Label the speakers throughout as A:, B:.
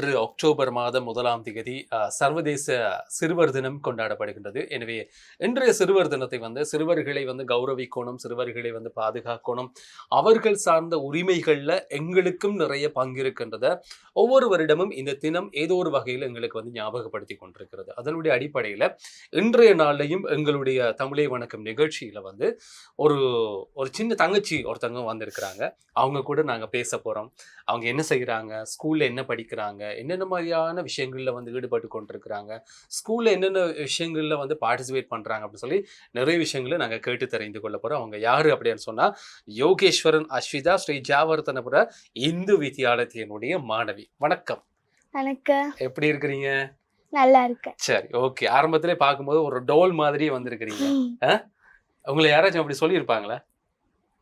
A: அன்று அக்டோபர் மாதம் முதலாம் தேதி சர்வதேச சிறுவர் தினம் கொண்டாடப்படுகின்றது. எனவே இன்றைய சிறுவர் தினத்தை வந்து சிறுவர்களை வந்து கௌரவிக்கணும் சிறுவர்களை வந்து பாதுகாக்கணும். அவர்கள் சார்ந்த உரிமைகளில் எங்களுக்கும் நிறைய பங்கிருக்கின்றத ஒவ்வொரு வருடமும் இந்த தினம் ஏதோ ஒரு வகையில் எங்களுக்கு வந்து ஞாபகப்படுத்தி கொண்டிருக்கிறது. அதனுடைய அடிப்படையில் இன்றைய நாளையும் எங்களுடைய தமிழை வணக்கம் நிகழ்ச்சியில் வந்து ஒரு ஒரு சின்ன தங்கச்சி ஒருத்தவங்க வந்திருக்கிறாங்க. அவங்க கூட நாங்கள் பேச போகிறோம் அவங்க என்ன செய்கிறாங்க ஸ்கூலில் என்ன படிக்கிறாங்க? என்னென்ன மாதிரியான விஷயங்கள்ல வந்து ஈடுபட்டு கொண்டிருக்கிறாங்க? ஸ்கூல்ல என்னென்ன விஷயங்கள்ல வந்து பார்ட்டிசிபேட் பண்றாங்க அப்படின்னு சொல்லி நிறைய விஷயங்களை நாங்க கேட்டு தெரிந்து கொள்ள போறோம். அவங்க யாரு அப்படின்னு சொன்னா யோகேஸ்வரன் அஸ்விதா ஸ்ரீ ஜாவர்த்தனபுர இந்து வித்தியாலயத்தினுடைய மாணவி. வணக்கம்.
B: எனக்கு
A: எப்படி இருக்கிறீங்க?
B: நல்லா இருக்கேன்.
A: சரி ஓகே ஆரம்பத்திலே பார்க்கும்போது ஒரு டோல் மாதிரியே வந்திருக்கிறீங்க. உங்களை யாராச்சும் அப்படி சொல்லியிருப்பாங்களா?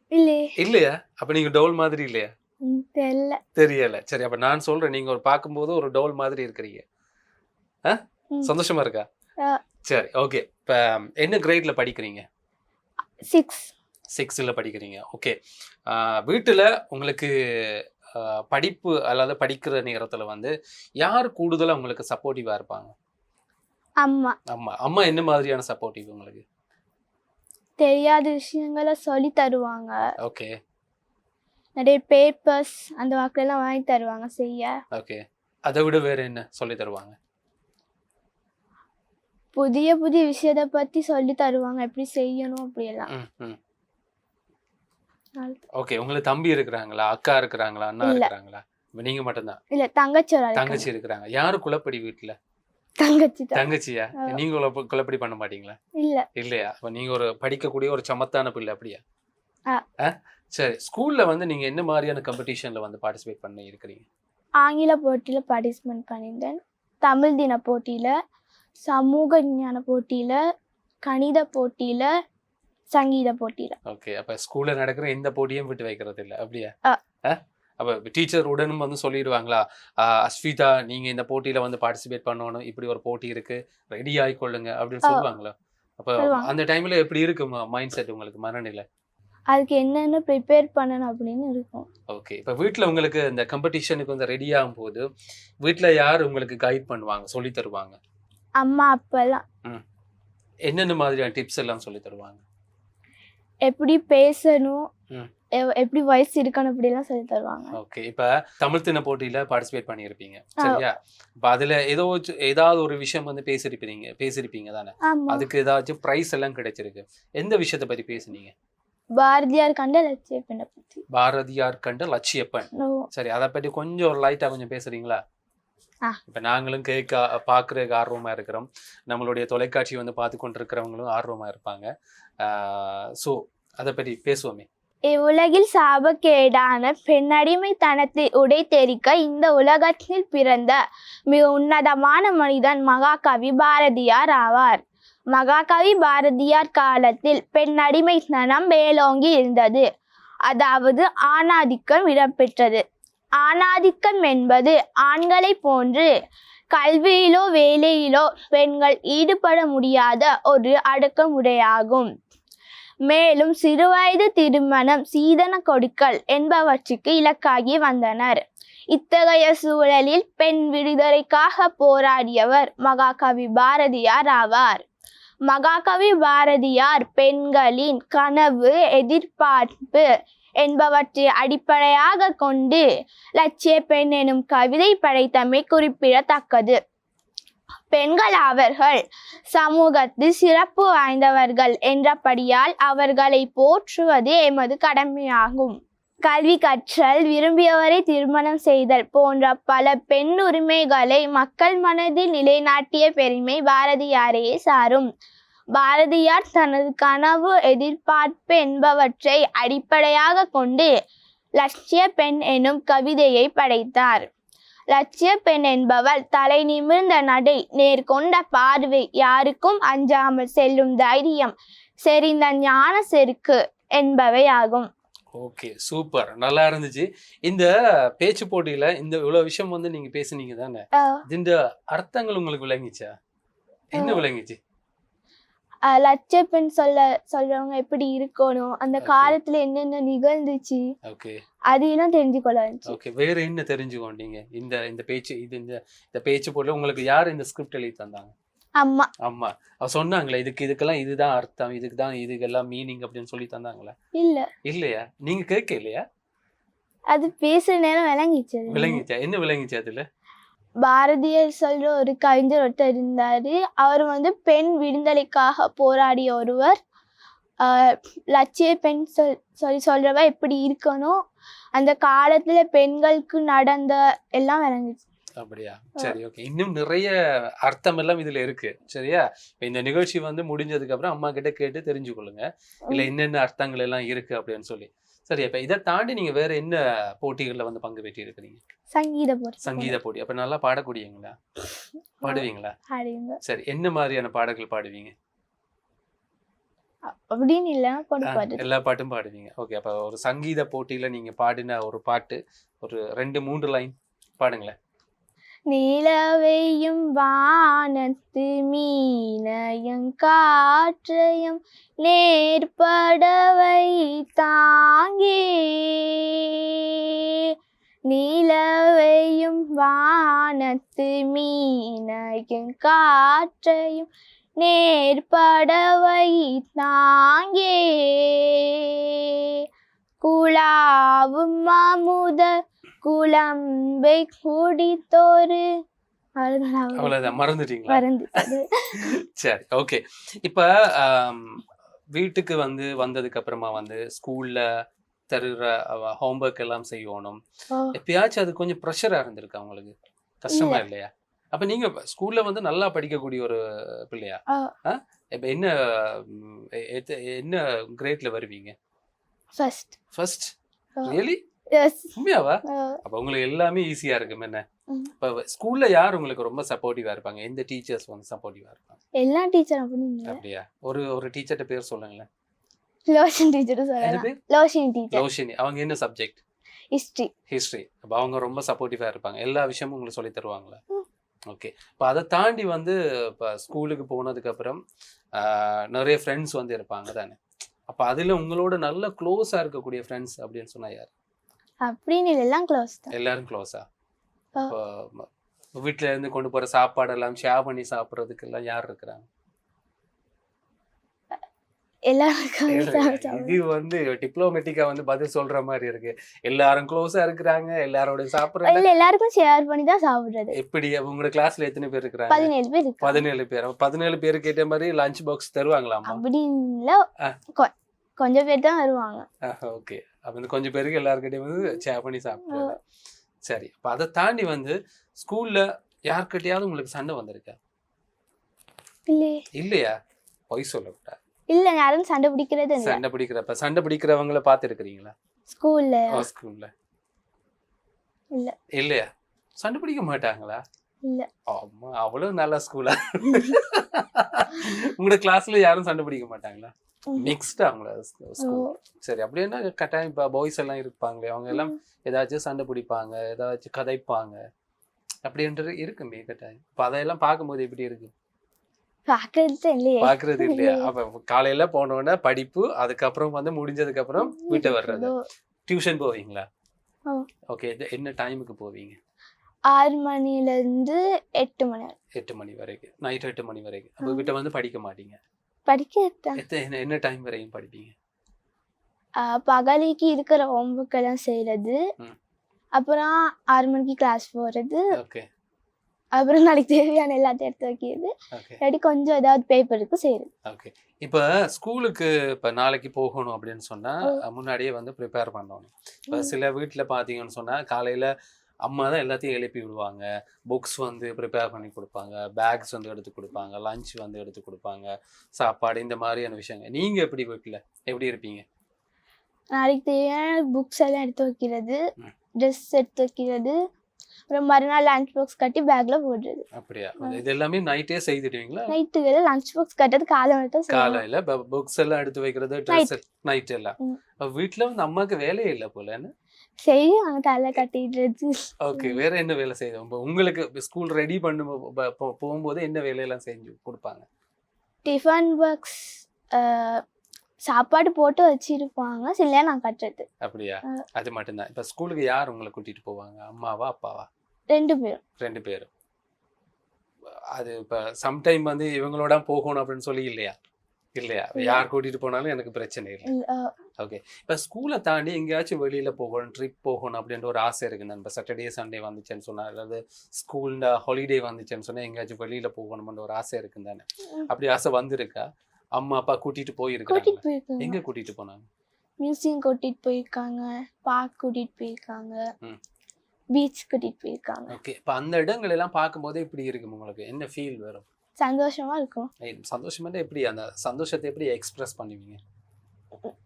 B: இல்லையே?
A: அப்ப நீங்க டோல் மாதிரி இல்லையா?
B: தெரியல
A: தெரியல. சரி அப்ப நான் சொல்றேன். நீங்க ஒரு பார்க்கும்போது ஒரு டோல் மாதிரி இருக்கிறீங்க. சந்தோஷமா இருக்கா. சரி ஓகே. இப்ப என்ன கிரேட்ல படிக்கிறீங்க?
B: சிக்ஸ்
A: சிக்ஸ்ல படிக்கிறீங்க. ஓகே. வீட்டுல உங்களுக்கு படிப்பு அல்லது படிக்கிற நேரத்துல வந்து யார் கூடுதலா உங்களுக்கு சப்போர்ட்டிவா இருப்பாங்க?
B: அம்மா.
A: அம்மா. அம்மா என்ன மாதிரியான சப்போர்ட்டிவ் உங்களுக்கு?
B: தெரியாத விஷயங்களை சொல்லி தருவாங்க.
A: ஓகே.
B: நிறைய பேப்பர்ஸ் அந்த வாக்கெல்லாம் வாங்கி தருவாங்க செய்ய.
A: ஓகே அதை விட வேற என்ன சொல்லி தருவாங்க?
B: புதிய புதிய விஷயத்த பத்தி சொல்லி தருவாங்க. எப்படி செய்யணும் அப்படியெல்லாம்.
A: ஓகே உங்களுக்கு தம்பி இருக்கிறாங்களா? அக்கா இருக்கிறாங்களா? அண்ணா. இருக்கிறாங்களா? நீங்க மட்டும்தான்?
B: இல்ல தங்கச்சி.
A: தங்கச்சி இருக்கிறாங்க. யாரு குலப்படி வீட்டுல
B: தங்கச்சி
A: தங்கச்சியா. நீங்க குலப்ப- குலப்படி பண்ண மாட்டீங்களா?
B: இல்ல.
A: இல்லையா? அப்ப நீங்க ஒரு படிக்கக்கூடிய ஒரு சமத்தான பிள்ளை அப்படியா? சரி ஸ்கூல்ல வந்து நீங்க என்ன மாதிரியான காம்படிஷன்ல வந்து பார்ட்டிசிபேட் பண்ணி இருக்கிறீங்க?
B: ஆங்கில போட்டியில பார்ட்டிசிபேட் பண்ணியிருந்தேன். தமிழ் தின போட்டியில சமூக விஞ்ஞான போட்டியில கணித போட்டியில சங்கீத போட்டியில.
A: ஓகே அப்ப ஸ்கூல்ல நடக்கிற எந்த போட்டியும் விட்டு வைக்கிறது இல்ல அப்படியா? அப்ப டீச்சர் உடனும் வந்து சொல்லிடுவாங்களா அஸ்விதா நீங்க இந்த போட்டியில வந்து பார்ட்டிசிபேட் பண்ணணும் இப்படி ஒரு போட்டி இருக்கு ரெடி ஆயிக்கொள்ளுங்க அப்படின்னு. சொல்லுவாங்களா? அப்ப. அந்த டைம்ல எப்படி இருக்கு மைண்ட் செட் உங்களுக்கு மனநிலை?
B: அதுக்கு என்னென்ன ப்ரிப்பேர் பண்ணணும் அப்படின்னு இருக்கும்.
A: ஓகே இப்போ வீட்டில் உங்களுக்கு இந்த காம்படிஷனுக்கு வந்து ரெடி ஆகும் போது வீட்டில் யார் உங்களுக்கு கைட் பண்ணுவாங்க சொல்லி தருவாங்க?
B: அம்மா அப்பெல்லாம்
A: என்னென்ன மாதிரியான டிப்ஸ் எல்லாம் சொல்லி தருவாங்க?
B: எப்படி பேசணும் எப்படி வயசு இருக்கணும் அப்படிலாம் சொல்லி தருவாங்க.
A: ஓகே இப்போ தமிழ் தின போட்டியில பார்ட்டிசிபேட் பண்ணியிருப்பீங்க. சரியா? இப்போ அதுல ஏதோ ஏதாவது ஒரு விஷயம் வந்து பேசியிருப்பீங்க பேசியிருப்பீங்க தானே? அதுக்கு ஏதாச்சும் ப்ரைஸ் எல்லாம் கிடைச்சிருக்கு. எந்த விஷயத்தை பத்தி பேசுனீங்க?
B: பாரதியார் கண்ட லட்சிய பெண்ணை பத்தி.
A: பாரதியார் கண்ட லட்சியப்பன் சரி அதை பற்றி கொஞ்சம் ஒரு லைட்டா கொஞ்சம் பேசுறீங்களா. இப்ப நாங்களும் கேட்க பார்க்கறதுக்கு ஆர்வமா இருக்கிறோம். நம்மளுடைய தொலைக்காட்சி வந்து பார்த்து கொண்டிருக்கிறவங்களும் ஆர்வமா இருப்பாங்க. ஸோ அதை பற்றி பேசுவோமே.
B: இவ்வுலகில் சாபக்கேடான பெண்ணடிமைத்தனத்தை உடைத்தெரிக்க இந்த உலகத்தில் பிறந்த மிக உன்னதமான மனிதன் மகாகவி பாரதியார் ஆவார். மகாகவி பாரதியார் காலத்தில் பெண் அடிமை தனம் மேலோங்கி இருந்தது. அதாவது ஆணாதிக்கம் இடம்பெற்றது. ஆணாதிக்கம் என்பது ஆண்களைப் போன்று கல்வியிலோ வேலையிலோ பெண்கள் ஈடுபட முடியாத ஒரு அடக்குமுறையாகும் மேலும் சிறுவயது திருமணம் சீதன கொடுக்கல் என்பவற்றுக்கு இலக்காகி வந்தனர். இத்தகைய சூழலில் பெண் விடுதலைக்காக போராடியவர் மகாகவி பாரதியார் ஆவார். மகாகவி பாரதியார் பெண்களின் கனவு எதிர்பார்ப்பு என்பவற்றை அடிப்படையாக கொண்டு லட்சிய பெண் எனும் கவிதை படைத்தமை குறிப்பிடத்தக்கது. பெண்கள் அவர்கள் சமூகத்தில் சிறப்பு வாய்ந்தவர்கள் என்றபடியால் அவர்களை போற்றுவது எமது கடமையாகும். கல்வி கற்றல் விரும்பியவரை திருமணம் செய்தல் போன்ற பல பெண் உரிமைகளை மக்கள் மனதில் நிலைநாட்டிய பெருமை பாரதியாரையே சாரும். பாரதியார் தனது கனவு எதிர்பார்ப்பு என்பவற்றை அடிப்படையாக கொண்டு லட்சிய பெண் எனும் கவிதையை படைத்தார். லட்சிய பெண் என்பவள் தலை நிமிர்ந்த நடை நேர்கொண்ட பார்வை யாருக்கும் அஞ்சாமல் செல்லும் தைரியம் செறிந்த ஞான செருக்கு என்பவை ஆகும்
A: ஓகே சூப்பர். நல்லா இருந்துச்சு. இந்த பேச்சு போட்டியில இந்த இவ்வளவு விஷயம் வந்து நீங்க பேசுனீங்க தானே? இந்த அர்த்தங்கள் உங்களுக்கு விளங்கிச்சா? என்ன. விளங்கிச்சு?
B: லட்ச பெண் சொல்ல சொல்றவங்க எப்படி இருக்கணும் அந்த. காலத்துல என்னென்ன நிகழ்ந்துச்சு
A: ஓகே.
B: அதையெல்லாம் தெரிஞ்சுக்கொள்ள இருந்துச்சு
A: ஓகே வேற என்ன தெரிஞ்சுக்கொண்டீங்க இந்த இந்த பேச்சு இது இந்த இந்த பேச்சு போல உங்களுக்கு யார் இந்த ஸ்கிரிப்ட் எழுதி தந்தாங்க?
B: அம்மா
A: ஆமா. அவ சொன்னாங்களே இதுக்கு இதுக்கெல்லாம் இதுதான் அர்த்தம் இதுக்கு தான் இதுக்கெல்லாம் மீனிங் அப்படின்னு சொல்லி தந்தாங்களா.
B: இல்ல.
A: இல்லையா? நீங்க கேட்க இல்லையா?
B: அது பேசுற நேரம் விளங்கிச்சு.
A: விளங்கிச்சா? என்ன விளங்கிச்சு அதுல?
B: பாரதியார் சொல்ற ஒரு கவிஞர் ஒருத்தர் இருந்தாரு. அவர் வந்து பெண் விடுதலைக்காக போராடிய ஒருவர். லட்சிய பெண் சொல் சொல்லி சொல்றவ எப்படி இருக்கணும்? அந்த காலத்துல பெண்களுக்கு நடந்த எல்லாம் விளங்குச்சு.
A: அப்படியா? சரி ஓகே இன்னும் நிறைய அர்த்தம் எல்லாம் இதுல இருக்கு. சரியா? இந்த நிகழ்ச்சி வந்து முடிஞ்சதுக்கு அப்புறம் அம்மா கிட்ட கேட்டு தெரிஞ்சுக்கொள்ளுங்க. இல்ல என்னென்ன அர்த்தங்கள் எல்லாம் இருக்கு அப்படின்னு சொல்லி. சரி அப்ப இதை தாண்டி நீங்க வேற என்ன போட்டிகள்ல வந்து பங்கு பெற்றி இருக்கிறீங்க
B: சங்கீத போட்டி.
A: சங்கீத போட்டி. அப்ப நல்லா பாடக்கூடியங்களா? பாடுவீங்களா? சரி என்ன மாதிரியான பாடல்கள் பாடுவீங்க?
B: அப்படின்னு இல்ல
A: எல்லா பாட்டும் பாடுவீங்க. ஓகே அப்ப ஒரு சங்கீத போட்டியில நீங்க பாடின ஒரு பாட்டு ஒரு ரெண்டு மூன்று லைன் பாடுங்களேன்.
B: நிலவையும் வானத்து மீனையும் காற்றையும் நேர்படவை தாங்கே. நிலவையும் வானத்து மீனையும் காற்றையும் நேர்படவை தாங்கே. குழாவும் அமுத குழம்பை குடித்தோரு அவ்வளவுதான்.
A: மறந்துட்டீங்களா? சரி ஓகே இப்ப வீட்டுக்கு வந்து வந்ததுக்கு அப்புறமா வந்து ஸ்கூல்ல தருகிற ஹோம்ஒர்க் எல்லாம் செய்யணும். எப்பயாச்சும் அது கொஞ்சம் ப்ரெஷரா இருந்திருக்கா உங்களுக்கு? கஷ்டமா இல்லையா? அப்ப நீங்க ஸ்கூல்ல வந்து நல்லா படிக்கக்கூடிய ஒரு பிள்ளையா? இப்ப என்ன என்ன கிரேட்ல வருவீங்க? ஃபர்ஸ்ட்
B: ஆ.
A: ரியலி உண்மையாவா? அப்ப உங்களுக்கு எல்லாமே ஈஸியா இருக்கும் என்ன. இப்ப ஸ்கூல்ல யார் உங்களுக்கு ரொம்ப சப்போர்ட்டிவா இருப்பாங்க? எந்த டீச்சர்ஸ் வந்து சப்போர்ட்டிவா இருப்பாங்க?
B: எல்லா டீச்சர்
A: அப்படியா? ஒரு ஒரு டீச்சர்ட்ட பேர் சொல்லுங்களேன்.
B: லோஷன் டீச்சர் சொல்லலாம். லோஷன் டீச்சர்
A: லோஷினி. அவங்க என்ன சப்ஜெக்ட்
B: ஹிஸ்டரி
A: ஹிஸ்டரி அப்ப அவங்க ரொம்ப சப்போர்ட்டிவா இருப்பாங்க. எல்லா விஷயமும் உங்களுக்கு சொல்லி தருவாங்களா. ஓகே இப்போ அதை தாண்டி வந்து இப்போ ஸ்கூலுக்கு போனதுக்கு அப்புறம் நிறைய ஃப்ரெண்ட்ஸ் வந்து இருப்பாங்க. தானே அப்ப அதுல உங்களோட நல்ல க்ளோஸா இருக்கக்கூடிய ஃப்ரெண்ட்ஸ் அப்படின்னு சொன்னா யார்?
B: அப்படின்னு எல்லாம் க்ளோஸ் தான்.
A: எல்லாரும் க்ளோஸா
B: ஆ.
A: வீட்ல இருந்து கொண்டு போற சாப்பாடு எல்லாம் ஷேர் பண்ணி சாப்பிட்றதுக்கு எல்லாம் யார் இருக்கிறாங்க? இது வந்து டிப்ளோமேட்டிக்கா வந்து பதில் சொல்ற மாதிரி இருக்கு. எல்லாரும் க்ளோஸா இருக்கிறாங்க எல்லாரோட சாப்பிடுறாங்க
B: இல்ல எல்லாருக்கும் ஷேர் பண்ணி தான் சாப்பிடுறது.
A: எப்படி உங்களோட கிளாஸ்ல எத்தனை பேர் இருக்கிறாங்க?
B: பதினேழு பேர்
A: பதினேழு பேர். பதினேழு பேர் கேட்ட மாதிரி லஞ்ச் பாக்ஸ் தருவாங்களாமா
B: அப்படின்னு கொஞ்சம் பேர் தான் வருவாங்க.
A: ஓகே அப்ப இந்த கொஞ்சம் பேருக்கு எல்லாருக்கிட்டையும் வந்து ஷேர் பண்ணி சாப்பிடுறது சரி அப்ப அதை தாண்டி வந்து ஸ்கூல்ல யார்கிட்டயாவது உங்களுக்கு சண்டை வந்திருக்கா?
B: இல்லையே.
A: பொய் சொல்லக்கூடாது.
B: இல்ல யாரும் சண்டை பிடிக்கிறது
A: சண்டை பிடிக்கிறப்ப சண்டை பிடிக்கிறவங்கள பார்த்துருக்கிறீங்களா?
B: ஸ்கூல்ல.
A: ஸ்கூல்ல.
B: இல்ல.
A: இல்லையா? சண்டை பிடிக்க மாட்டாங்களா?
B: இல்ல.
A: ஆமா அவ்வளவு நல்ல ஸ்கூலா? உங்களோட கிளாஸ்ல யாரும் சண்டை பிடிக்க மாட்டாங்களா. மிக்ஸ்டா அவங்கள ஸ்கூல் சரி அப்படின்னா கட்டாயம்? இப்போ பாய்ஸ் எல்லாம் இருப்பாங்களே அவங்க எல்லாம் ஏதாச்சும் சண்டை பிடிப்பாங்க ஏதாச்சும் கதைப்பாங்க. அப்படின்றது இருக்குமே கட்டாயம். இப்போ அதையெல்லாம் பார்க்கும்போது எப்படி இருக்கு?
B: பாக்குறது இல்லையே.
A: பாக்குறது இல்லையா? அப்ப காலையில போனோடனே படிப்பு அதுக்கப்புறம் வந்து முடிஞ்சதுக்கு அப்புறம் வீட்டை வர்றது. டியூஷன் போவீங்களா. ஓகே என்ன டைமுக்கு போவீங்க?
B: ஆறு மணில இருந்து எட்டு மணி.
A: எட்டு மணி வரைக்கும். நைட் எட்டு மணி வரைக்கும். அப்போ வீட்டை வந்து படிக்க மாட்டீங்க. எத்த- என்ன- டைம் வரைக்கும் படிப்பீங்க?
B: பகலிக்கு இருக்கிற ஹோம்ஒர்க் எல்லாம் செய்யறது. அப்புறம் ஆறு மணிக்கு கிளாஸ்
A: ஓகே.
B: அப்புறம் நாளைக்கு தேவையான எல்லாத்தையும் எடுத்து வைக்கிறது. இல்லாட்டி கொஞ்சம் ஏதாவது பேப்பருக்கு செய்யறது
A: ஓகே. இப்போ ஸ்கூலுக்கு இப்போ நாளைக்கு போகணும் அப்படின்னு சொன்னா
B: ஓ.
A: முன்னாடியே வந்து ப்ரிப்பேர் பண்ணணும். இப்போ. சில வீட்ல பாத்தீங்கன்னு சொன்னா காலையில அம்மா தான் எல்லாத்தையும் எழுப்பி விடுவாங்க. புக்ஸ் வந்து ப்ரிப்பேர் பண்ணி கொடுப்பாங்க. பேக்ஸ் வந்து எடுத்து கொடுப்பாங்க. லஞ்ச் வந்து எடுத்து கொடுப்பாங்க. சாப்பாடு இந்த மாதிரியான விஷயங்கள். நீங்க எப்படி வீட்டில் எப்படி இருப்பீங்க?
B: நாளைக்கு தேவையான புக்ஸ் எல்லாம் எடுத்து வைக்கிறது. ட்ரெஸ் எடுத்து வைக்கிறது. அப்புறம் மறுநாள் லஞ்ச் பாக்ஸ் கட்டி பேக்ல போடுறது.
A: அப்படியா. இது எல்லாமே நைட்டே செய்துடுவீங்களா?
B: நைட்டுக்கு லஞ்ச் பாக்ஸ் செய்யணும்
A: காலையில புக்ஸ் எல்லாம் எடுத்து வைக்கிறது ட்ரெஸ் நைட் எல்லாம். வீட்ல வந்து அம்மாக்கு வேலையே இல்லை போல என்ன?
B: செய்வாங்க தலை கட்டிடுறது
A: ஓகே வேற என்ன வேலை செய்யும்? இப்போ உங்களுக்கு ஸ்கூல் ரெடி பண்ணும் போகும்போது என்ன வேலையெல்லாம் செஞ்சு கொடுப்பாங்க?
B: டிஃபன் பாக்ஸ் சாப்பாடு போட்டு வச்சிருப்பாங்க. சில நான் கட்டுறது.
A: அப்படியா. அது மட்டும்தான். இப்ப ஸ்கூலுக்கு யார் உங்களை கூட்டிட்டு போவாங்க? அம்மாவா அப்பாவா?
B: ரெண்டு பேரும்.
A: ரெண்டு பேரும். அது இப்ப சம்டைம் வந்து இவங்களோட போகணும் அப்படின்னு சொல்லி இல்லையா? இல்லையா?
B: இல்ல.
A: யார் கூட்டிட்டு போனாலும் எனக்கு பிரச்சனை இல்லை. ஓகே இப்போ ஸ்கூலை தாண்டி எங்கேயாச்சும் வெளியில போகணும் ட்ரிப் போகணும் அப்படின்ற ஒரு ஆசை இருக்கு. இப்போ சாட்டர்டே சண்டே வந்துச்சுன்னு சொன்னா அல்லது ஸ்கூல்ல ஹாலிடே வந்துச்சுன்னு சொன்னா எங்கேயாச்சும் வெளியில போகணும்ன்ற ஒரு ஆசை இருக்கு தானே. அப்படி ஆசை வந்திருக்கா? அம்மா அப்பா கூட்டிட்டு போயிருக்காங்க. எங்க கூட்டிட்டு போனாங்க?
B: மியூசியம் கூட்டிட்டு போயிருக்காங்க பார்க் கூட்டிட்டு போயிருக்காங்க. பீச் கூட்டிட்டு போயிருக்காங்க.
A: ஓகே இப்போ அந்த இடங்கள் எல்லாம் பார்க்கும்போதே இப்படி இருக்கும் உங்களுக்கு? என்ன ஃபீல் வரும்?
B: சந்தோஷமா இருக்கும்.
A: சந்தோஷமா எப்படி அந்த சந்தோஷத்தை எப்படி எக்ஸ்பிரஸ் பண்ணுவீங்க?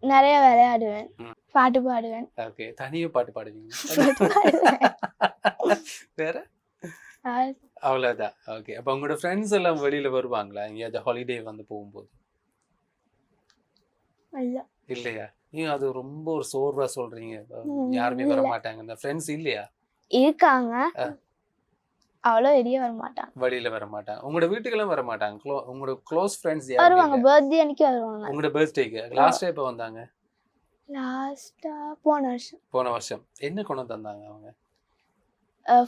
B: நிறைய விளையாடுவேன். பாட்டு பாடுவேன்.
A: ஓகே தனியே பாட்டு பாடுவீங்க. வேற? அவ்வளோதான் ஓகே அப்போ உங்களோட ஃப்ரெண்ட்ஸ் எல்லாம் வெளியில வருவாங்களா? எங்கேயாவது ஹாலிடே வந்து போகும்போது?
B: இல்ல.
A: இல்லையா? நீங்க அது ரொம்ப ஒரு சோர்வா சொல்றீங்க? யாருமே. வர மாட்டாங்க இந்த ஃப்ரெண்ட்ஸ் இல்லையா?
B: இருக்காங்க. அவ்வளோ வெளியே வர மாட்டாங்க
A: வழியில வர மாட்டாங்க உங்களோட வீட்டுக்கெல்லாம் வர மாட்டாங்க க்ளோ உங்களோட க்ளோஸ் ஃப்ரெண்ட்ஸ்
B: வருவாங்க. பர்த்டே அன்னைக்கு வருவாங்க.
A: உங்களோட பர்த்டேக்கு லாஸ்ட் எப்போ வந்தாங்க?
B: லாஸ்டா போன வருஷம்.
A: போன வருஷம். என்ன கொண்டு தந்தாங்க அவங்க?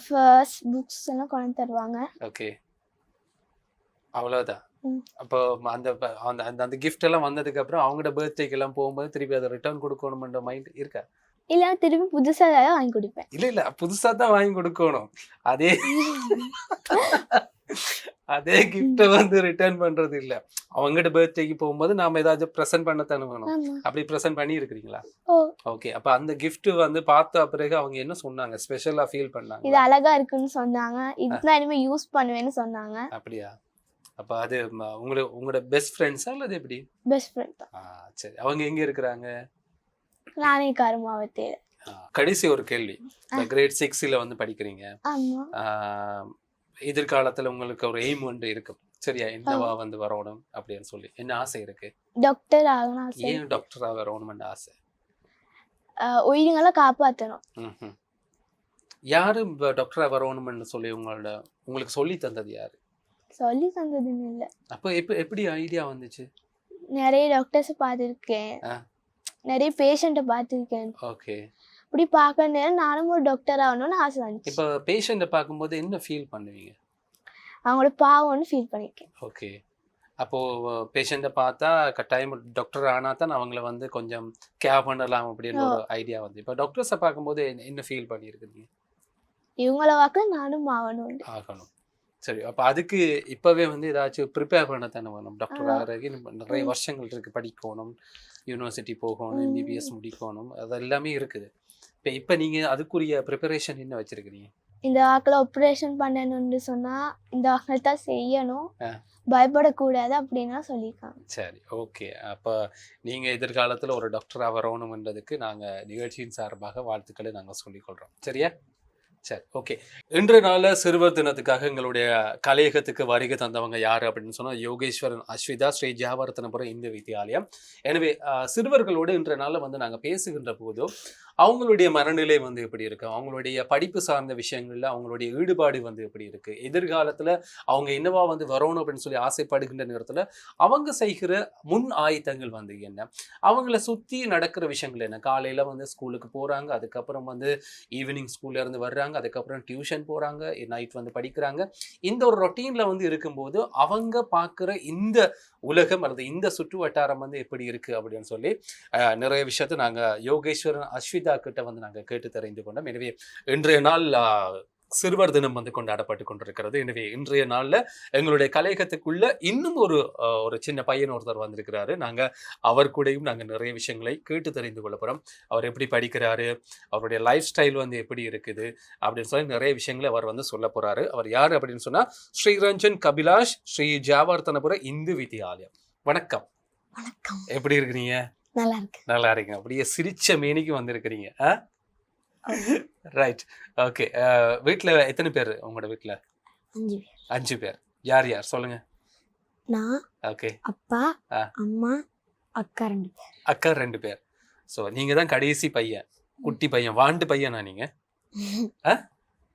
B: ஃபர்ஸ்ட் புக்ஸ் எல்லாம் கொண்டு தருவாங்க.
A: ஓகே அவ்வளவுதான்.
B: ம்.
A: அப்போ அந்த அந்த அந்த கிஃப்ட் எல்லாம் வந்ததுக்கு அப்புறம் அவங்களோட பர்த்டேக்கு எல்லாம் போகும்போது திருப்பி அதை ரிட்டர்ன் கொடுக்கணும்ன்ற மைண்ட் இருக்கா?
B: இல்ல திருப்பி புதுசா ஏதாவது வாங்கி கொடுப்பேன்.
A: இல்ல இல்ல. புதுசா தான் வாங்கி கொடுக்கணும். அதே அதே கிஃப்ட வந்து ரிட்டர்ன் பண்றது இல்ல. அவங்ககிட்ட பர்த்டேக்கு போகும்போது நாம ஏதாச்சும் ப்ரெசென்ட் பண்ணத்தானே வேணும்
B: ஆமா.
A: அப்படி ப்ரெசென்ட் பண்ணி இருக்கிறீங்களா? ஓகே அப்ப அந்த gift வந்து பார்த்த பிறகு அவங்க என்ன சொன்னாங்க? ஸ்பெஷலா ஃபீல்
B: இது
A: பண்ணாங்க
B: அழகா இருக்குன்னு சொன்னாங்க. இதுதான் இனிமே யூஸ் பண்ணுவேன்னு சொன்னாங்க.
A: அப்படியா? அப்ப அது ம- உங்களோட பெஸ்ட் ஃப்ரெண்ட்ஸா அல்லது எப்படி?
B: பெஸ்ட் ஃப்ரெண்ட் தான்.
A: சரி. அவங்க எங்க இருக்கிறாங்க?
B: நானே கருமாவத்தேல
A: ஆ, கடைசி ஒரு கேள்வி. கிரேட் சிக்ஸ்ல வந்து படிக்கிறீங்க. எதிர்காலத்துல உங்களுக்கு ஒரு எய்ம் ஒன்று இருக்கும். சரியா என்னவா வந்து வரணும் அப்படின்னு சொல்லி. என்ன ஆசை இருக்கு?
B: டாக்டர் ஆகணும் ஆசை
A: ஏன் டாக்டரா வரணும்னு ஆசை?
B: உயிரினங்களை காப்பாத்தணும்.
A: ம்ஹும். யாரு டாக்டரா வரணும்னு சொல்லி உங்களோட உங்களுக்கு சொல்லி தந்தது யாரு?
B: சொல்லி தந்ததுன்னு இல்லை.
A: அப்போ எப்ப எப்படி ஐடியா வந்துச்சு?
B: நிறைய டாக்டர்ஸ் பார்த்துருக்கேன்.
A: ஆ.
B: நிறைய பேஷண்ட்டை பார்த்துருக்கேன்.
A: ஓகே
B: இப்படி பார்க்க நானும் ஒரு டாக்டர் ஆகணும்னு ஆசை வந்துச்சு.
A: இப்போ பேஷண்ட்டை பார்க்கும்போது என்ன ஃபீல் பண்ணுவீங்க?
B: அவங்களோட பாவம்னு ஃபீல் பண்ணியிருக்கேன்
A: ஓகே அப்போ பேஷண்ட்டை பார்த்தா கட்டாயம் டாக்டர் ஆனா தான் அவங்கள வந்து கொஞ்சம் கேர் பண்ணலாம் அப்படின்னு ஒரு ஐடியா வந்து. இப்போ டாக்டர்ஸை பார்க்கும்போது என்ன- என்ன ஃபீல் பண்ணியிருக்கீங்க
B: இவங்கள வாக்கில் நானும் ஆகணும்.
A: ஆகணும். சரி அப்போ அதுக்கு இப்போவே வந்து ஏதாச்சும் ப்ரிப்பேர் பண்ண தானே வேணும்? டாக்டர். ஆகிறதுக்கு நிறைய. வருஷங்கள் இருக்கு படிக்கணும். யூனிவர்சிட்டி போகணும். எம்பிபிஎஸ் முடிக்கணும் அது எல்லாமே இருக்குது. இப்போ இப்போ நீங்கள் அதுக்குரிய ப்ரிப்பரேஷன் என்ன வச்சிருக்கிறீங்க?
B: இந்த வாக்கில் ஆப்ரேஷன் பண்ணணும்னு சொன்னா இந்த வாக்கில் தான் செய்யணும். பயப்படக்கூடாது அப்படின்னா சொல்லியிருக்காங்க.
A: சரி ஓகே. அப்போ நீங்கள் எதிர்காலத்தில் ஒரு டாக்டராக வரணும்ன்றதுக்கு நாங்கள் நிகழ்ச்சியின் சார்பாக வாழ்த்துக்களை நாங்கள் சொல்லிக்கொள்கிறோம் சரியா? சரி ஓகே இன்று நாளில் சிறுவர் தினத்துக்காக எங்களுடைய கலையகத்துக்கு வருகை தந்தவங்க யார் அப்படின்னு சொன்னால் யோகேஸ்வரன் அஸ்விதா ஸ்ரீ ஜாவர்த்தனபுரம் இந்து வித்யாலயம். எனவே சிறுவர்களோடு இன்றைய நாளில் வந்து நாங்கள் பேசுகின்ற போதும் அவங்களுடைய மனநிலை வந்து எப்படி இருக்கு? அவங்களுடைய படிப்பு சார்ந்த விஷயங்களில் அவங்களுடைய ஈடுபாடு வந்து எப்படி இருக்கு? எதிர்காலத்தில் அவங்க என்னவா வந்து வரணும் அப்படின்னு சொல்லி ஆசைப்படுகின்ற நேரத்தில் அவங்க செய்கிற முன் ஆயத்தங்கள் வந்து என்ன? அவங்கள சுற்றி நடக்கிற விஷயங்கள் என்ன? காலையில் வந்து ஸ்கூலுக்கு போகிறாங்க அதுக்கப்புறம் வந்து ஈவினிங் ஸ்கூல்லேருந்து வர்றாங்க வர்றாங்க அதுக்கப்புறம் டியூஷன் போகிறாங்க நைட் வந்து படிக்கிறாங்க. இந்த ஒரு ரொட்டீனில் வந்து இருக்கும்போது அவங்க பார்க்குற இந்த உலகம் அல்லது இந்த சுற்று வட்டாரம் வந்து எப்படி இருக்குது அப்படின்னு சொல்லி நிறைய விஷயத்தை நாங்கள் யோகேஸ்வரன் அஸ்விதா கிட்ட வந்து நாங்கள் கேட்டு தெரிந்து கொண்டோம். எனவே இன்றைய நாள் சிறுவர் தினம் வந்து கொண்டாடப்பட்டு கொண்டிருக்கிறது. எனவே இன்றைய நாள்ல எங்களுடைய கலையகத்துக்குள்ள இன்னும் ஒரு ஒரு சின்ன பையன் ஒருத்தர் வந்திருக்கிறாரு. நாங்க அவர் கூடயும் நாங்க நிறைய விஷயங்களை கேட்டு தெரிந்து கொள்ள போறோம். அவர் எப்படி படிக்கிறாரு? அவருடைய லைஃப் ஸ்டைல் வந்து எப்படி இருக்குது? அப்படின்னு சொல்லி நிறைய விஷயங்களை அவர் வந்து சொல்ல போறாரு. அவர் யார் அப்படின்னு சொன்னா ஸ்ரீரஞ்சன் கபிலாஷ் ஸ்ரீ ஜாவர்த்தனபுர இந்து வித்யாலயம். வணக்கம்.
B: வணக்கம்.
A: எப்படி இருக்கிறீங்க?
B: நல்லா இருக்கு
A: நல்லா இருக்கீங்க. அப்படியே சிரிச்ச மேனிக்கு வந்திருக்கிறீங்க. ரைட் ஓகே வீட்ல எத்தனை பேர் உங்களோட வீட்ல?
B: அஞ்சு பேர்.
A: அஞ்சு பேர். யார் யார்? சொல்லுங்க.
B: நான்
A: ஓகே
B: அப்பா
A: ஆ.
B: அம்மா அக்கா ரெண்டு பேர்.
A: அக்கா ரெண்டு பேர். ஸோ நீங்க தான் கடைசி பையன். குட்டி பையன் வாண்டு பையனா நீங்க?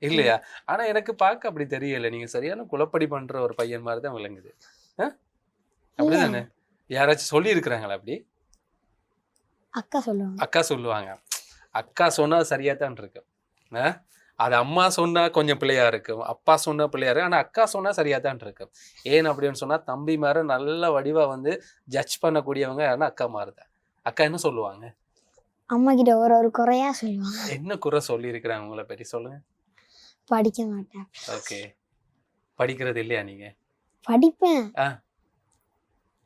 A: இல்லையா? ஆனா எனக்கு பார்க்க அப்படி தெரியல. நீங்க சரியான குழப்படி பண்ற ஒரு பையன் மாதிரி தான் விளங்குது. அப்படிதானே? யாராச்சும் சொல்லி இருக்கிறாங்களா அப்படி?
C: அக்கா சொல்லுவாங்க.
A: அக்கா சொல்லுவாங்க. அக்கா சொன்னா சரியா தான் இருக்கு ஆ? அது அம்மா சொன்னா கொஞ்சம் பிள்ளையா இருக்கும். அப்பா சொன்னா பிள்ளையா இருக்கு ஆனா அக்கா சொன்னா சரியா தான் இருக்கு ஏன் அப்படின்னு சொன்னா தம்பி மார நல்ல வடிவா வந்து ஜட்ஜ் பண்ணக்கூடியவங்க யாருன்னா அக்கா மாறுதான் அக்கா என்ன சொல்லுவாங்க?
C: அம்மா கிட்ட ஒரு ஒரு குறையா சொல்லுவாங்க.
A: என்ன குறை சொல்லி இருக்கிறாங்க உங்களை பற்றி சொல்லுங்க.
C: படிக்க மாட்டேன்.
A: ஓகே. படிக்கிறது இல்லையா நீங்க?
C: படிப்பேன்.
A: ஆ.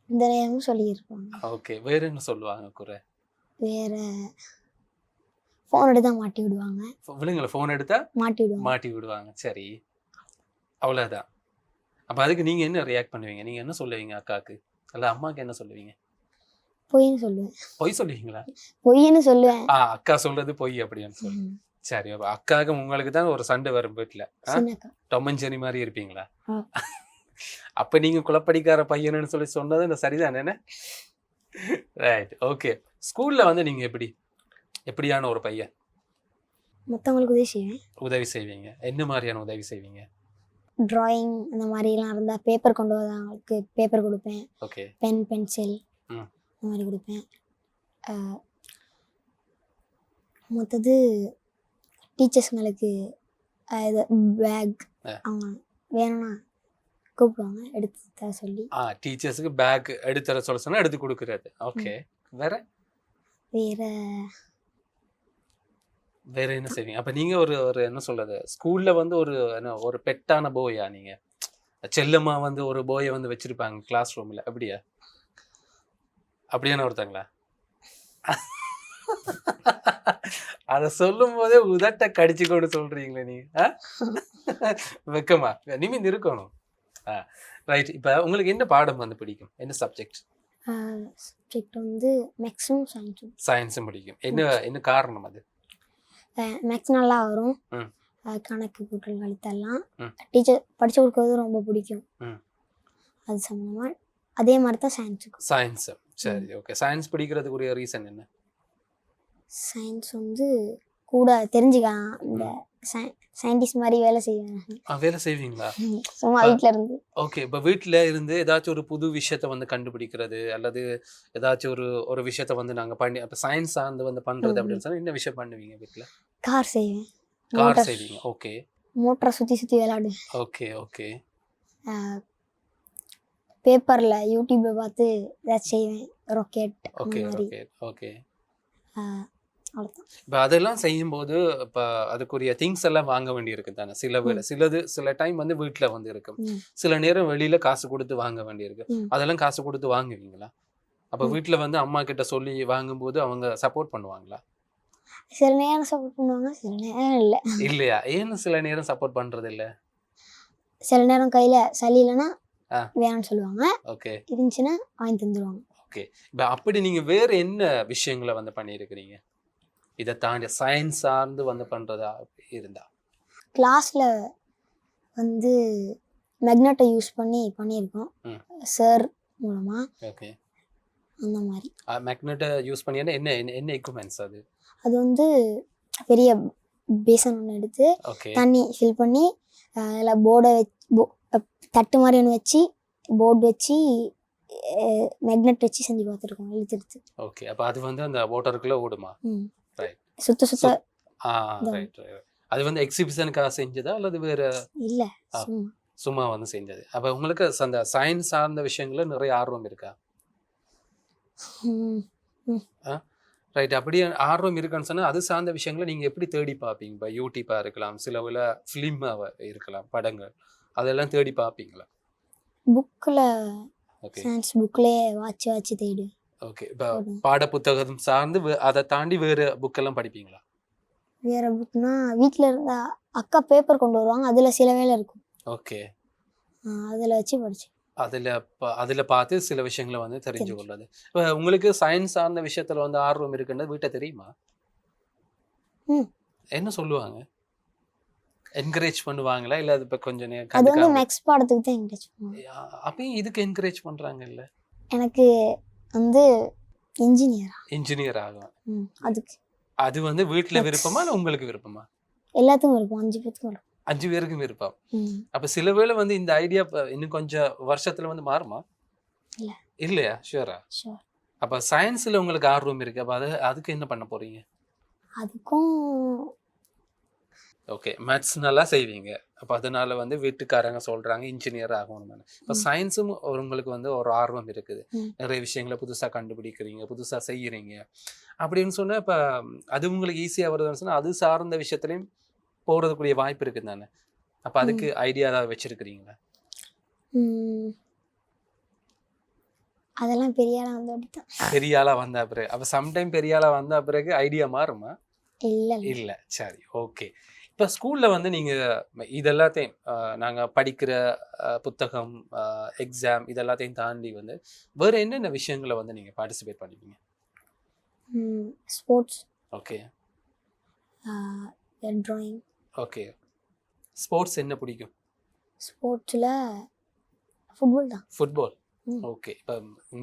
C: இந்த நேரமும் சொல்லியிருப்பாங்க.
A: ஓகே. வேற என்ன சொல்லுவாங்க குறை?
C: வேற ஃபோன் எடுத்தா மாட்டி விடுவாங்க.
A: விழுங்கள ஃபோன் எடுத்தா
C: மாட்டி விடுவாங்க.
A: மாட்டி விடுவாங்க. சரி. அவ்வளவுதான். அப்ப அதுக்கு நீங்க என்ன ரியாக்ட் பண்ணுவீங்க? நீங்க என்ன சொல்லுவீங்க அக்காக்கு? அல்ல அம்மாக்கு என்ன சொல்லுவீங்க?
C: பொய்ன்னு சொல்லுவேன்.
A: பொய் சொல்லுவீங்களா?
C: பொய்ன்னு சொல்லுவேன்.
A: ஆ அக்கா சொல்றது பொய் அப்படின்னு சொல்லி. சரி அப்ப அக்காவுக்கு உங்களுக்கு தான் ஒரு சண்டை வரும் வீட்டுல டொம்மஞ்சேரி மாதிரி இருப்பீங்களா. அப்ப நீங்க குழப்படிக்கார பையன்னு சொல்லி சொன்னது இந்த சரிதானே ரைட் ஓகே ஸ்கூல்ல வந்து நீங்க எப்படி? எப்படியான ஒரு பையன்?
C: மற்றவங்களுக்கு உதவி செய்வேன்.
A: உதவி செய்வீங்க. என்ன மாதிரியான உதவி செய்வீங்க?
C: டிராயிங் அந்த மாதிரிலாம் இருந்தால் பேப்பர் கொண்டு வரவங்களுக்கு பேப்பர் கொடுப்பேன்.
A: ஓகே
C: பென் பென்சில்
A: ம்.
C: அந்த மாதிரி கொடுப்பேன். அஹ், மற்றது டீச்சர்ஸுங்களுக்கு அஹ், இது பேக்
A: ஆ.
C: அவங்க வேணும்னா கூப்பிடுவாங்க எடுத்து தர சொல்லி.
A: ஆ டீச்சர்ஸுக்கு பேக் எடுத்து தர சொல்ல சொன்னா எடுத்து கொடுக்குறது. ஓகே வேற?
C: வேற
A: வேற என்ன செய்வீங்க? அப்ப நீங்க ஒரு ஒரு என்ன சொல்றது? ஸ்கூல்ல வந்து ஒரு என்ன ஒரு பெட்டான போயா நீங்க? செல்லம்மா வந்து ஒரு போயை வந்து வச்சிருப்பாங்க கிளாஸ் ரூம்ல அப்படியா? அப்படியான ஒருத்தங்களா? அத சொல்லும் போதே உதட்ட கடிச்சு கொண்டு சொல்றீங்களே ஆ? வெக்கமா? நிமிந்து இருக்கணும். ரைட் இப்ப உங்களுக்கு என்ன பாடம் வந்து பிடிக்கும்? என்ன சப்ஜெக்ட்
C: சப்ஜெக்ட் வந்து மேக்ஸிமம் சயின்ஸ்
A: சயின்ஸும் பிடிக்கும். என்ன என்ன காரணம் அது?
C: மேக்ஸ் நல்லா வரும். கணக்கு கூட்டல் கழித்தெல்லாம். டீச்சர் படிச்சு கொடுக்கறது ரொம்ப பிடிக்கும். அது சம்மந்தமாக அதே மாதிரி தான் சயின்ஸுக்கும்
A: சயின்ஸ் சரி ஓகே சயின்ஸ் பிடிக்கிறதுக்குரிய ரீசன் என்ன?
C: சயின்ஸ் வந்து கூட தெரிஞ்சுக்கலாம். இந்த சயின்டிஸ்ட் மாதிரி வேலை செய்வேன்
A: ஆ, வேலை செய்வீங்களா?
C: சும்மா
A: ஆ.
C: வீட்டில் இருந்து.
A: ஓகே இப்போ வீட்டில் இருந்து ஏதாச்சும் ஒரு புது விஷயத்த வந்து கண்டுபிடிக்கிறது அல்லது ஏதாச்சும் ஒரு ஒரு விஷயத்த வந்து நாங்கள் பண்ணி இப்போ சயின்ஸ் சார்ந்து வந்து பண்ணுறது. அப்படின்னு சொன்னா என்ன விஷயம் பண்ணுவீங்க வீட்டில்
C: கார் செய்வேன்.
A: கார் செய்வீங்க ஓகே.
C: மோட்டரை சுற்றி சுற்றி விளையாடுவேன்.
A: Okay okay.
C: பேப்பரில் யூடியூப்பை பார்த்து ஏதாச்சும் செய்வேன். Rocket
A: okay okay. ஓகே
C: அவ்வளோதான்
A: இப்போ அதெல்லாம் செய்யும்போது இப்போ அதுக்குரிய திங்ஸ் எல்லாம் வாங்க வேண்டியிருக்கு தானே. சில வேலை சிலது சில டைம் வந்து வீட்டில் வந்து இருக்கும். சில நேரம் வெளியில காசு கொடுத்து வாங்க வேண்டியிருக்கு. அதெல்லாம் காசு கொடுத்து வாங்குவீங்களா? அப்போ. வீட்டில் வந்து அம்மா கிட்ட சொல்லி வாங்கும்போது அவங்க சப்போர்ட் பண்ணுவாங்களா?
C: சில நேரம் சப்போர்ட் பண்ணுவாங்க சில நேரம் இல்லை.
A: இல்லையா? ஏன்னு சில நேரம் சப்போர்ட் பண்றது இல்ல
C: சில நேரம் கையில் சளி இல்லைன்னா. வேணும்னு சொல்லுவாங்க.
A: ஓகே.
C: இருந்துச்சுன்னா வாங்கி தந்துடுவாங்க
A: இப்போ அப்படி நீங்க வேற என்ன விஷயங்களை வந்து பண்ணியிருக்கிறீங்க? இதை தாண்டி சயின்ஸ் சார்ந்து வந்து பண்றதா இருந்தா.
C: கிளாஸில் வந்து மேக்னெட்டை யூஸ் பண்ணி பண்ணியிருக்கோம். சார் மூலமாக
A: ஓகே
C: அந்த மாதிரி.
A: மேக்னெட்டை யூஸ் பண்ணி என்ன என்ன- என்ன எக்யூப்மெண்ட்ஸ் அது?
C: அது வந்து பெரிய பேசன் ஒன்று எடுத்து தண்ணி ஃபில் பண்ணி அதில் போர்டை வச்சு தட்டு மாதிரி ஒன்று வச்சு போர்டு வச்சு மேக்னெட் வச்சு செஞ்சு பார்த்துருக்கோம் இழுத்து
A: ஓகே அப்போ அது வந்து அந்த வாட்டருக்குள்ள ஓடுமா.
C: சுத்த சுத்த
A: ஆ
C: இந்த-
A: ரைட் அது வந்து எக்ஸிபிஷனுக்காக செஞ்சதா அல்லது வேற
C: இல்லை. சும்மா
A: வந்து செஞ்சது அப்போ உங்களுக்கு அந்த சயின்ஸ் சார்ந்த விஷயங்கள்ல நிறைய ஆர்வம் இருக்கா ரைட் அப்படியே ஆர்வம் இருக்குன்னு சொன்னா அது சார்ந்த விஷயங்களை நீங்க எப்படி தேடி பார்ப்பீங்க இப்போ யூடியூப்பா இருக்கலாம் சில உள்ள ஃபிலிமாக இருக்கலாம் படங்கள் அதெல்லாம் தேடி பார்ப்பீங்களா
C: புக்கில் சயின்ஸ் புக்லேயே வாட்சி வாட்சி தேடு
A: ஓகே இப்போ. பாட புத்தகம் சார்ந்து அதை தாண்டி வேறு புக்கெல்லாம் படிப்பீங்களா?
C: வேற புக்னா வீட்டில் இருந்தா அக்கா பேப்பர் கொண்டு வருவாங்க. அதில் சில வேலை இருக்கும்.
A: ஓகே
C: அதில் வச்சு படிச்சு.
A: அதில் அதில் பார்த்து சில விஷயங்களை வந்து தெரிஞ்சு. கொள்றது இப்போ உங்களுக்கு சயின்ஸ் சார்ந்த விஷயத்துல வந்து ஆர்வம் இருக்குன்றது வீட்டை தெரியுமா?
C: ம்.
A: என்ன சொல்லுவாங்க? என்கரேஜ் பண்ணுவாங்களா? இல்லை அது இப்போ கொஞ்சம்
C: அது வந்து மேக்ஸ் பாடத்துக்கு தான் என்கரேஜ் பண்ணுவாங்க.
A: அப்பயும் இதுக்கு என்கரேஜ் பண்றாங்க இல்ல
C: எனக்கு வந்து இன்ஜினியர்
A: இன்ஜினியர் ஆகும்
C: ம் அதுக்கு.
A: அது வந்து வீட்ல
C: Yes.
A: விருப்பமா இல்லை உங்களுக்கு விருப்பமா?
C: எல்லாத்துக்கும் இருக்கும் அஞ்சு பேத்துக்கும் இருக்கும்
A: அஞ்சு பேருக்கும் விருப்பம். அப்ப சில வேளை வந்து இந்த ஐடியா இன்னும் கொஞ்சம் வருஷத்துல வந்து மாறுமா?
C: இல்ல.
A: இல்லையா? ஷோர் அப்ப சயின்ஸ்ல உங்களுக்கு ஆர்வம் இருக்கு. அப்ப அது அதுக்கு என்ன பண்ண போறீங்க?
C: அதுக்கும்
A: ஓகே மேத்ஸ் நல்லா செய்வீங்க. அப்ப அதனால வந்து வீட்டுக்காரங்க சொல்றாங்க இன்ஜினியர் ஆகணும்னு. இப்போ. சயின்ஸும் உங்களுக்கு வந்து ஒரு ஆர்வம் இருக்குது. நிறைய விஷயங்களை புதுசா கண்டுபிடிக்கிறீங்க புதுசா செய்யறீங்க. அப்படின்னு சொன்னா இப்ப அது உங்களுக்கு ஈஸியா வருதுன்னு சொன்னா அது சார்ந்த விஷயத்துலயும் போறதுக்குரிய வாய்ப்பு இருக்கு தானே? அப்ப அதுக்கு ஐடியா ஏதாவது வச்சிருக்கிறீங்களா?
C: அதெல்லாம் பெரிய ஆளாக வந்து
A: பெரிய ஆளா வந்த பிறகு. அப்ப சம்டைம் பெரிய ஆளா வந்த பிறகு ஐடியா மாறுமா?
C: இல்லை இல்ல.
A: சரி ஓகே இப்ப ஸ்கூல்ல வந்து நீங்க இதெல்லாத்தையும் அஹ், நாங்க படிக்கிற புத்தகம் எக்ஸாம் இதெல்லாத்தையும் தாண்டி வந்து வேற என்னென்ன விஷயங்களை வந்து நீங்க பார்ட்டிசிபேட் பண்ணுவீங்க
C: sports
A: okay
C: drawing
A: okay sports என்ன பிடிக்கும்?
C: ஸ்போர்ட்ஸில் ஃபுட்பால் தான்.
A: ஃபுட்பால். ஓகே. இப்போ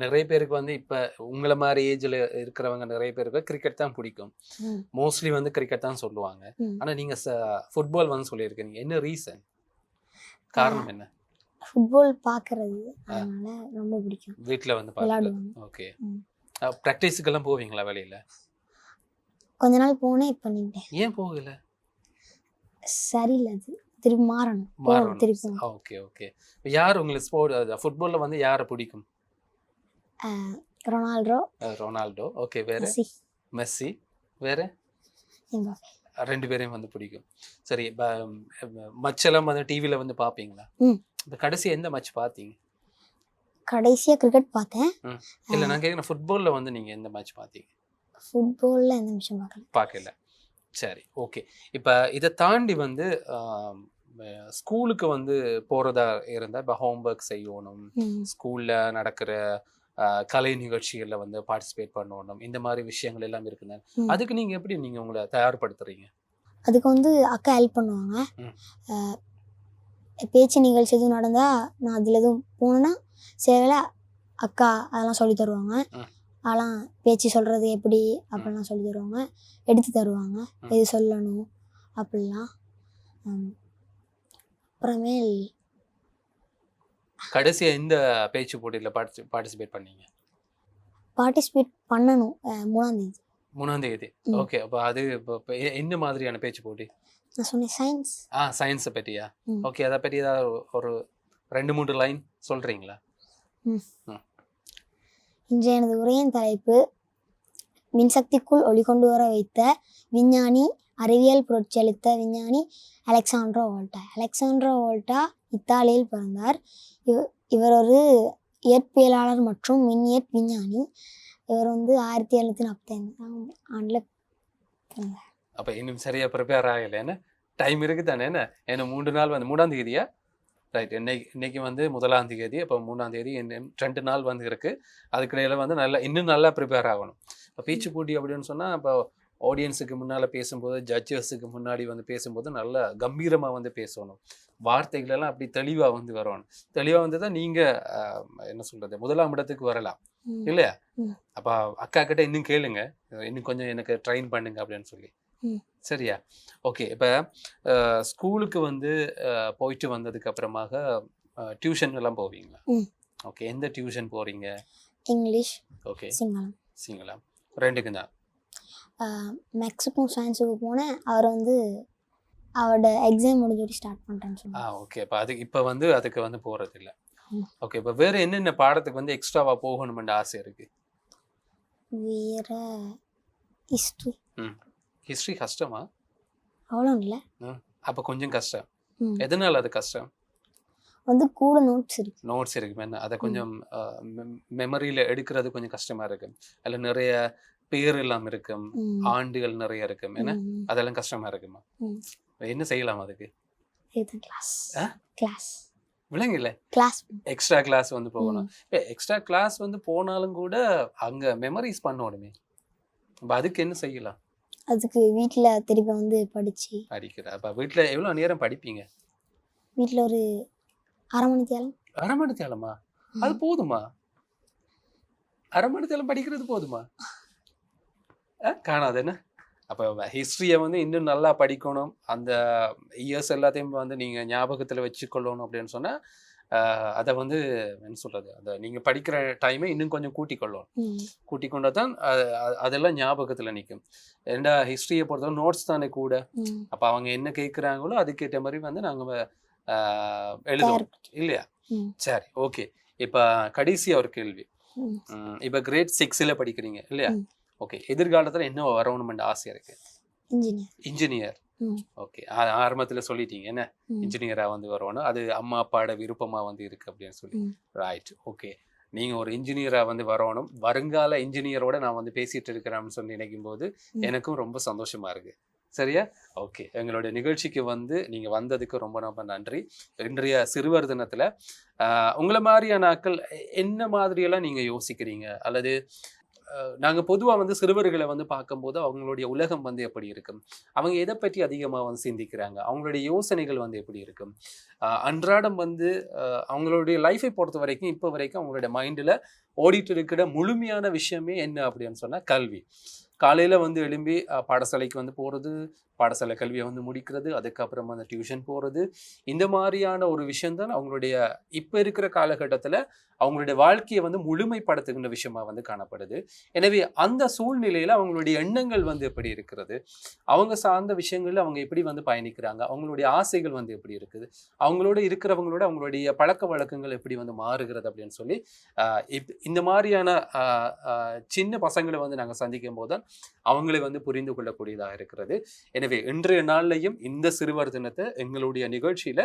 A: நிறைய பேருக்கு வந்து இப்போ உங்களை மாதிரி ஏஜில் இருக்கிறவங்க நிறைய பேருக்கு கிரிக்கெட் தான் பிடிக்கும். மோஸ்ட்லி வந்து கிரிக்கெட் தான் சொல்லுவாங்க.
C: ம்.
A: ஆனா நீங்க ஃபுட்பால் வந்து சொல்லியிருக்கீங்க. என்ன ரீசன் காரணம் என்ன?
C: ஃபுட்பால் பார்க்கறது அதனால ரொம்ப பிடிக்கும்.
A: வீட்டில் வந்து பார்க்கலாம் ஓகே. ப்ராக்டிஸுக்கெல்லாம் போவீங்களா வெளியில?
C: கொஞ்ச நாள் போனேன் இப்போ நின்றேன்
A: ஏன் போகல?
C: சரியில்லை அது. திருப்பி மாறணும். திருப்பி.
A: Okay okay. யார் உங்களுக்கு ஸ்போர்ட் ஃபுட்பால்ல வந்து யாரை பிடிக்கும்?
C: Ronaldo
A: Ronaldo. ஓகே வேற?
C: மெஸ்ஸி.
A: வேற? ரெண்டு பேரையும் வந்து பிடிக்கும். சரி மச்செல்லாம் வந்து டிவியில வந்து பார்ப்பீங்களா. இப்போ கடைசி எந்த மச் பார்த்தீங்க
C: கடைசியாக கிரிக்கெட் பார்த்தேன்
A: இல்ல நான் கேட்குறேன் ஃபுட்பால்ல வந்து நீங்க எந்த மேட்ச் பார்த்தீங்க
C: ஃபுட்பாலில் எந்த நிமிஷம் பார்க்கல
A: பார்க்கல சரி ஓகே இப்போ இதை தாண்டி வந்து ஸ்கூலுக்கு வந்து போகிறதா இருந்தால் இப்போ ஹோம்ஒர்க் செய்யணும். ஸ்கூலில் நடக்கிற கலை நிகழ்ச்சிகளில் வந்து பார்ட்டிசிபேட் பண்ணணும் இந்த மாதிரி விஷயங்கள் எல்லாம் இருக்குங்க. அதுக்கு நீங்கள் எப்படி நீங்கள் உங்களை தயார்படுத்துறீங்க
C: அதுக்கு வந்து அக்கா ஹெல்ப் பண்ணுவாங்க பேச்சு நிகழ்ச்சி எதுவும் நடந்தால் நான் அதில் எதுவும் போனேன்னா சில அக்கா அதெல்லாம் சொல்லி தருவாங்க. அதெல்லாம் பேச்சு சொல்கிறது எப்படி அப்படிலாம் சொல்லி தருவாங்க. எடுத்து தருவாங்க.
A: ம்.
C: இது சொல்லணும் அப்படிலாம். ம். அப்புறமேல்
A: கடைசியாக எந்த பேச்சு போட்டியில் பார்ட்டிசி பார்ட்டிசிபேட் பண்ணீங்க?
C: பார்ட்டிசிபேட் பண்ணணும். அஹ், மூணாம் தேதி.
A: மூணாம் தேதி.
C: ம்.
A: ஓகே. அப்போ அது இப்போ என்ன மாதிரியான பேச்சு போட்டி?
C: நான் சொன்னேன் சயின்ஸ்.
A: ஆ சயின்ஸை பற்றியா
C: ம்.
A: ஓகே. அதை பற்றி ஏதாவது ஒரு- ரெண்டு மூன்று லைன் சொல்கிறீங்களா
C: இன்று எனது உரையின் தலைப்பு மின்சக்திக்குள் ஒளி கொண்டு வர வைத்த விஞ்ஞானி அறிவியல் புரட்சியளித்த விஞ்ஞானி அலெக்சாண்ட்ரோ வோல்டா. அலெக்சாண்ட்ரோ வோல்டா இத்தாலியில் பிறந்தார். இவ் இவர் ஒரு இயற்பியலாளர் மற்றும் மின்னியற் விஞ்ஞானி. இவர் வந்து ஆயிரத்தி எழுநூத்தி நாற்பத்தி ஐந்தாம் ஆண்டில் பிறந்தார்.
A: அப்போ இன்னும் சரியா ப்ரிப்பேர் ஆகலை என்ன? டைம் இருக்கு தானே என்ன ஏன்னா மூன்று நாள் வந்து மூணாம் தேதியா? ரைட். இன்னைக்கு இன்னைக்கு வந்து முதலாம் தேதி அப்போ மூணாம் தேதி ரெண்டு நாள் வந்து இருக்கு. அதுக்கிடையில வந்து நல்லா இன்னும் நல்லா ப்ரிப்பேர் ஆகணும். இப்போ பேச்சு போட்டி அப்படின்னு சொன்னா இப்போ ஆடியன்ஸுக்கு முன்னால பேசும்போது ஜட்ஜஸுக்கு முன்னாடி வந்து பேசும்போது நல்லா கம்பீரமா வந்து பேசணும். வார்த்தைகள் எல்லாம் அப்படி தெளிவா வந்து வரணும். தெளிவா வந்து தான் நீங்க ஆஹ், என்ன சொல்றது முதலாம் இடத்துக்கு வரலாம். இல்லையா. அப்ப அக்கா கிட்ட இன்னும் கேளுங்க. இன்னும் கொஞ்சம் எனக்கு ட்ரைன் பண்ணுங்க அப்படின்னு சொல்லி. சரியா? ஓகே. இப்ப ஸ்கூலுக்கு வந்து போயிட்டு வந்ததுக்கு அப்புறமாக டியூஷன் எல்லாம் போவீங்களா. ஓகே. எந்த டியூஷன் போறீங்க?
C: English
A: okay.
C: சிங்களம்.
A: சிங்களம். ரெண்டுக்கு தான்.
C: மேக்ஸுக்கும் சயின்ஸுக்கு போனேன். அவர் வந்து அவரோட எக்ஸாம் முடிஞ்சோடி ஸ்டார்ட் பண்ணுறேன்னு
A: ஆ
C: சொன்னார்
A: ஓகே. அப்ப அது இப்ப வந்து அதுக்கு வந்து போறது இல்ல. ஓகே. இப்ப வேற என்னென்ன பாடத்துக்கு வந்து எக்ஸ்ட்ராவா போகணும்னு ஆசை இருக்கு?
C: வேற ஹிஸ்ட்ரி
A: ஹிஸ்டரி கஷ்டமா?
C: அவ்வளோ இல்லை
A: அப்ப கொஞ்சம் கஷ்டம். எதனால அது கஷ்டம்?
C: வந்து கூட நோட்ஸ் இருக்கு.
A: நோட்ஸ் இருக்கு என்ன அதை கொஞ்சம் மெமரியில எடுக்கிறது கொஞ்சம் கஷ்டமா இருக்கு. அதுல நிறைய பேர் எல்லாம் இருக்கும். ஆண்டுகள் நிறைய இருக்கும் என்ன. அதெல்லாம் கஷ்டமா இருக்குமா. என்ன செய்யலாம் அதுக்கு?
C: கிளாஸ்
A: விளங்கல
C: கிளாஸ்
A: எக்ஸ்ட்ரா கிளாஸ் வந்து போகணும். எக்ஸ்ட்ரா கிளாஸ் வந்து போனாலும் கூட அங்க மெமரிஸ் பண்ணணுமே அதுக்கு என்ன செய்யலாம்?
C: அதுக்கு வீட்டில் திருப்பி வந்து படித்து
A: படிக்கிற அப்ப வீட்டுல எவ்வளவு நேரம் படிப்பீங்க?
C: வீட்டில் ஒரு அரை மணி தேலம்
A: அரை மணி தேலமா அது போதுமா? அரை மணி தேலம் படிக்கிறது போதுமா? காணாது என்ன? அப்போ ஹிஸ்ட்ரியை வந்து இன்னும் நல்லா படிக்கணும். அந்த இயர்ஸ் எல்லாத்தையும் வந்து நீங்கள் ஞாபகத்தில் வச்சுக்கொள்ளணும் அப்படின்னு சொன்னால் அதை வந்து என்ன சொல்றது? அந்த நீங்க படிக்கிற டைமை இன்னும் கொஞ்சம் கூட்டிக் கொள்ளணும்.
B: ம்.
A: கூட்டிக் கொண்டா தான் அதெல்லாம் ஞாபகத்துல நிற்கும் ஏண்டா ஹிஸ்டரியை பொறுத்தவரை நோட்ஸ் தானே கூட. அப்ப அவங்க என்ன கேட்குறாங்களோ அதுக்கேற்ற மாதிரி வந்து நாங்க எழுதுவோம். இல்லையா. சரி ஓகே. இப்ப கடைசியா ஒரு கேள்வி. இப்ப கிரேட் சிக்ஸ்ல படிக்கிறீங்க இல்லையா. ஓகே. எதிர்காலத்துல என்ன வரணும்னு ஆசை இருக்கு?
B: இன்ஜினியர்.
A: ஓகே. ஆரம்பத்துல சொல்லிட்டீங்க. என்ன. இன்ஜினியரா வந்து வரணும். அது அம்மா அப்பாவோட விருப்பமா வந்து இருக்கு அப்படின்னு சொல்லி. Right okay. நீங்க ஒரு இன்ஜினியரா வந்து வரணும். வருங்கால இன்ஜினியரோட நான் வந்து பேசிட்டு இருக்கிறேன்னு சொல்லி நினைக்கும் போது. எனக்கும் ரொம்ப சந்தோஷமா இருக்கு. சரியா? ஓகே. எங்களுடைய நிகழ்ச்சிக்கு வந்து நீங்க வந்ததுக்கு ரொம்ப ரொம்ப நன்றி. இன்றைய சிறுவர் தினத்துல ஆஹ், உங்களை மாதிரியான ஆட்கள் என்ன மாதிரியெல்லாம் நீங்க யோசிக்கிறீங்க? அல்லது நாங்கள் பொதுவாக வந்து சிறுவர்களை வந்து பார்க்கும்போது அவங்களுடைய உலகம் வந்து எப்படி இருக்கும்? அவங்க எதை பற்றி அதிகமாக வந்து சிந்திக்கிறாங்க? அவங்களுடைய யோசனைகள் வந்து எப்படி இருக்கும்? அன்றாடம் வந்து அவங்களுடைய லைஃபை பொறுத்த வரைக்கும் இப்போ வரைக்கும் அவங்களுடைய மைண்டில் ஓடிட்டு இருக்கிற முழுமையான விஷயமே என்ன அப்படின்னு சொன்னால் கல்வி. காலையில் வந்து எழும்பி பாடசாலைக்கு வந்து போகிறது பாடசாலை கல்வியை வந்து முடிக்கிறது அதுக்கப்புறம் அந்த டியூஷன் போகிறது இந்த மாதிரியான ஒரு விஷயந்தான் அவங்களுடைய இப்போ இருக்கிற காலகட்டத்தில் அவங்களுடைய வாழ்க்கையை வந்து முழுமைப்படுத்துகின்ற விஷயமா வந்து காணப்படுது. எனவே அந்த சூழ்நிலையில் அவங்களுடைய எண்ணங்கள் வந்து எப்படி இருக்கிறது? அவங்க சார்ந்த விஷயங்களில் அவங்க எப்படி வந்து பயணிக்கிறாங்க? அவங்களுடைய ஆசைகள் வந்து எப்படி இருக்குது? அவங்களோட இருக்கிறவங்களோட அவங்களுடைய பழக்க வழக்கங்கள் எப்படி வந்து மாறுகிறது அப்படின்னு சொல்லி இப் இந்த மாதிரியான சின்ன பசங்களை வந்து நாங்கள் சந்திக்கும் போது தான் அவங்களை வந்து புரிந்து கொள்ளக்கூடியதாக இருக்கிறது. எனவே இன்றைய நாள்லையும் இந்த சிறுவர் தினத்தை எங்களுடைய நிகழ்ச்சியில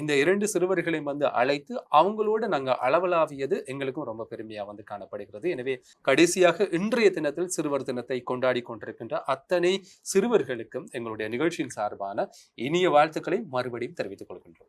A: இந்த இரண்டு சிறுவர்களையும் வந்து அழைத்து அவங்களோட நாங்கள் அளவலாவியது எங்களுக்கும் ரொம்ப பெருமையாக வந்து காணப்படுகிறது. எனவே கடைசியாக இன்றைய தினத்தில் சிறுவர் தினத்தை கொண்டாடி கொண்டிருக்கின்ற அத்தனை சிறுவர்களுக்கும் எங்களுடைய நிகழ்ச்சியின் சார்பான இனிய வாழ்த்துக்களை மறுபடியும் தெரிவித்துக் கொள்கின்றோம்.